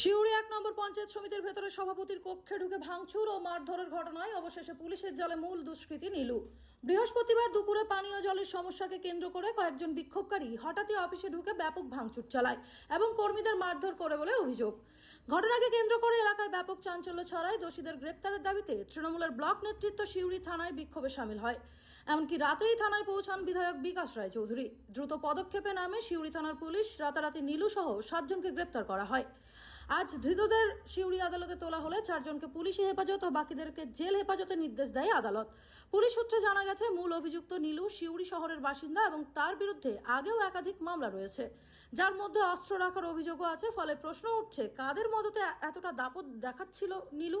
শিউরি এক নম্বর পঞ্চায়েত সমিতির ভেতরে সভাপতির কক্ষে ঢুকে ভাঙচুর ও মারধরের ঘটনায় অবশেষে পুলিশের জলে মূল দুষ্কৃতী নীলু। বৃহস্পতিবার দুপুরে পানীয় জলের সমস্যাকে কেন্দ্র করে কয়েকজন বিক্ষোভকারী হঠাৎই অফিসে ঢুকে ব্যাপক ভাঙচুর চালায় এবং কর্মীদের মারধর করে বলে অভিযোগ। ঘটনাকে কেন্দ্র করে এলাকায় ব্যাপক চাঞ্চল্য ছড়ায় দোষীদের গ্রেপ্তারের দাবিতে তৃণমূলের ব্লক নেতৃত্ব শিউরি থানায় বিক্ষোভে সামিল হয়। এমনকি রাতেই থানায় পৌঁছান বিধায়ক বিকাশ রায় চৌধুরী। দ্রুত পদক্ষেপে নামে শিউরি থানার পুলিশ, রাতারাতি নীলু সহ সাতজনকে গ্রেপ্তার করা হয়। আজ ধৃতদের শিউরি আদালতে তোলা হলে চারজনকে পুলিশি হেফাজত ও বাকিদেরকে জেল হেফাজতে নির্দেশ দেয় আদালত। পুলিশ সূত্রে জানা গেছে, মূল অভিযুক্ত নীলু শিউরি শহরের বাসিন্দা এবং তার বিরুদ্ধে আগেও একাধিক মামলা রয়েছে। যার মধ্যে অস্ত্র রাখার অভিযোগও আছে, ফলে প্রশ্ন উঠছে, কাদের মদতে এতটা দাপট দেখাচ্ছিল নীলু?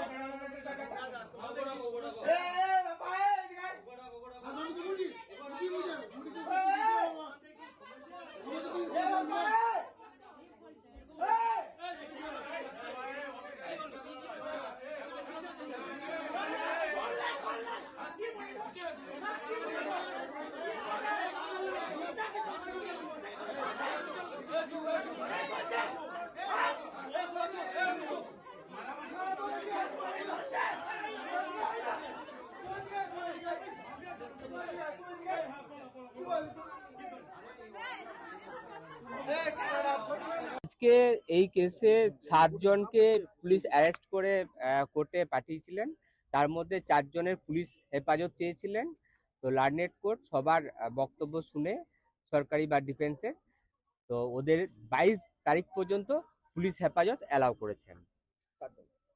আজকে এই কেসে সাতজনকে পুলিশ অ্যারেস্ট করে কোর্টে পাঠিয়েছিলেন। তার মধ্যে চারজনের পুলিশ হেফাজত চেয়েছিলেন। তো লার্নেট কোর্ট সবার বক্তব্য শুনে সরকারি বা ডিফেন্সের তো ওদের বাইশ তারিখ পর্যন্ত পুলিশ হেফাজত অ্যালাউ করেছেন।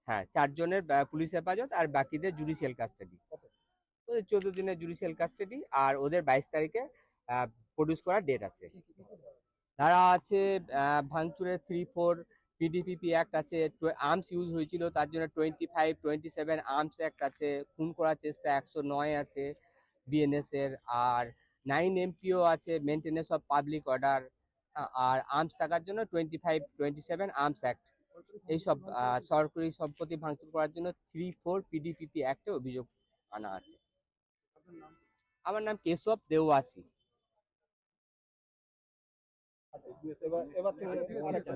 হ্যাঁ চারজনের পুলিশ হেফাজত আর বাকিদের জুডিশিয়াল কাস্টাডি। ওদের চোদ্দ দিনের জুডিশিয়াল কাস্টাডি আর ওদের বাইশ তারিখে প্রডিউস করার ডেট আছে। তারা আছে ভাঙচুরের থ্রি ফোর পিডিপিপি অ্যাক্ট আছে আর্মস ইউজ হয়েছিল তার জন্য twenty five twenty seven arms act আছে খুন করার চেষ্টা একশো নয় আছে বিএনএস এর আর নাইন এমপিও আছে মেনটেনেন্স অফ পাবলিক অর্ডার আর আর্মস থাকার জন্য twenty five twenty seven arms act এইসব সরকারি সম্পত্তি ভাঙচুর করার জন্য থ্রি ফোর পিডিপিপি অ্যাক্টে অভিযোগ আনা আছে। আমার নাম কেশব দেওয়াসি এবার এবার তুমি আরেকটা